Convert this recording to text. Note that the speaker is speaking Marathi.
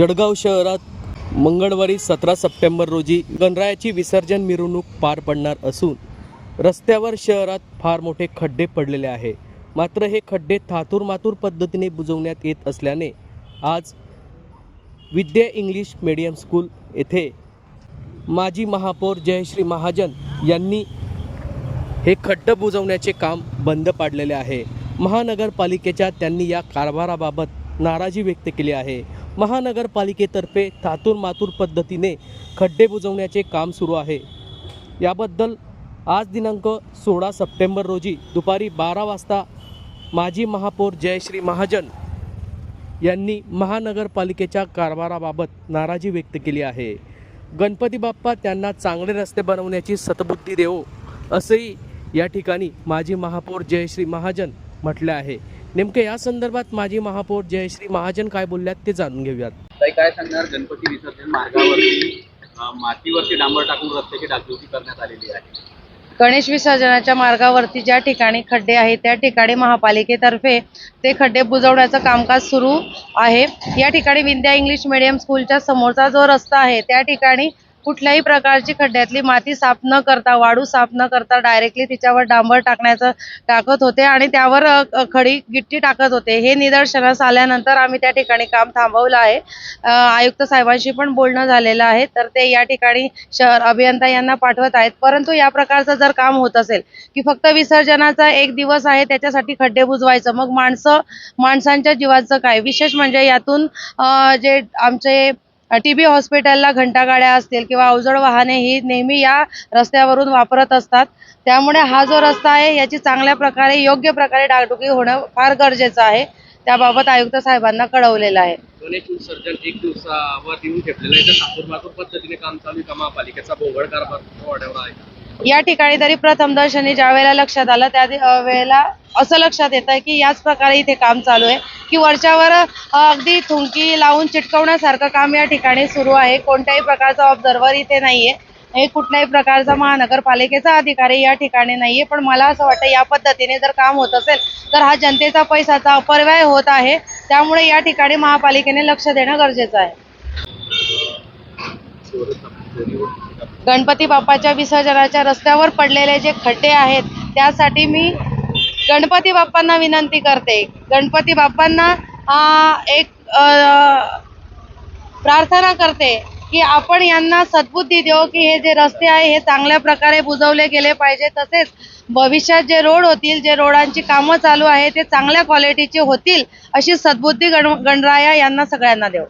जळगाव शहरात मंगळवारी सतरा सप्टेंबर रोजी गणरायाची विसर्जन मिरवणूक पार पडणार असून रस्त्यावर शहरात फार मोठे खड्डे पडलेले आहे. मात्र हे खड्डे थातूर मातूर पद्धतीने बुजवण्यात येत असल्याने आज विद्या इंग्लिश मीडियम स्कूल येथे माजी महापौर जयश्री महाजन यांनी हे खड्ड बुजवण्याचे काम बंद पाडलेले आहे. महानगरपालिकेच्या त्यांनी या कारभाराबाबत नाराजी व्यक्त केली आहे. महानगरपालिकेतर्फे थातूर मातूर पद्धतीने खड्डे बुजवण्याचे काम सुरू आहे. याबद्दल आज दिनांक सोळा सप्टेंबर रोजी दुपारी बारा वाजता माजी महापौर जयश्री महाजन यांनी महानगरपालिकेच्या कारभाराबाबत नाराजी व्यक्त केली आहे. गणपती बाप्पा त्यांना चांगले रस्ते बनवण्याची सतबुद्धी देवो असंही या ठिकाणी माजी महापौर जयश्री महाजन म्हटले आहे. नेमके या संदर्भात माजी महापौर जयश्री महाजन काय बोलल्यात ते जाणून घेऊयात. काय सांगणार? गणपती विसर्जन मार्गावरती मातीवरती डांबर टाकून रस्त्याची डागडुजी करण्यात आलेली आहे. गणेश विसर्जनाच्या मार्गावरती ज्या ठिकाणी खड्डे आहेत त्या ठिकाणी महापालिकेतर्फे ते खड्डे बुजवण्याचं कामकाज सुरू आहे. या ठिकाणी विद्या इंग्लिश मीडियम स्कूलच्या समोरचा जो रस्ता आहे त्या ठिकाणी कुठल्याही प्रकारची खड्ड्यातली माती साफ न करता वाळू साफ न करता डायरेक्टली तिच्यावर डांबर टाकण्याचं टाकत होते आणि त्यावर खडी गिट्टी टाकत होते. हे निदर्शनास आल्यानंतर आम्ही त्या ठिकाणी काम थांबवलं आहे. आयुक्त साहेबांशी पण बोलणं झालेलं आहे. तर ते या ठिकाणी शहर अभियंता यांना पाठवत आहेत. परंतु या प्रकारचं जर काम होत असेल की फक्त विसर्जनाचा एक दिवस आहे त्याच्यासाठी खड्डे बुजवायचं मग माणसं माणसांच्या जीवाचं काय? विशेष म्हणजे यातून जे आमचे टी बी हॉस्पिटलला घंटागाड्या असतील किंवा अवजड वाहने ही नेहमी या रस्त्यावरून वापरत असतात. त्यामुळे हा जो रस्ता आहे याची चांगल्या प्रकारे योग्य प्रकारे डागडुगी होणं फार गरजेचं आहे. त्याबाबत आयुक्त साहेबांना कळवलेलं आहे. गणेश विसर्जन एक दिवसावर येऊन ठेवलेलं आहे. तर सातूर मातूर पद्धतीने काम चालू आहे. का महापालिकेचा भोंगळ कारभार वाढवला आहे. या ठिकाणी तरी प्रथम दर्शनी ज्या वेळेला लक्षात आलं त्या वेळेला असं लक्षात येतं की याच प्रकारे इथे काम चालू आहे. की वरच्यावर अगदी थुंकी लावून चिटकवण्यासारखं काम या ठिकाणी सुरू आहे. कोणत्याही प्रकारचा ऑब्झर्वर इथे नाहीये. हे कुठल्याही प्रकारचा महानगरपालिकेचा अधिकारी या ठिकाणी नाहीये. पण मला असं वाटतं या पद्धतीने जर काम होत असेल तर हा जनतेचा पैशाचा अपव्यय होत आहे. त्यामुळे या ठिकाणी महापालिकेने लक्ष देणं गरजेचं आहे. गणपती बाप्पाच्या विसर्जनाच्या रस्त्यावर पडलेले जे खड्डे आहेत त्यासाठी मी गणपती बाप्पांना विनंती करते. गणपती बाप्पांना एक प्रार्थना करते की आपण यांना सद्बुद्धी देऊ की हे जे रस्ते आहे हे चांगल्या प्रकारे बुजवले गेले पाहिजे. तसेच भविष्यात जे रोड होतील जे रोडांची कामं चालू आहे ते चांगल्या क्वालिटीचे होतील अशी सद्बुद्धी गण गणराया यांना सगळ्यांना देऊ.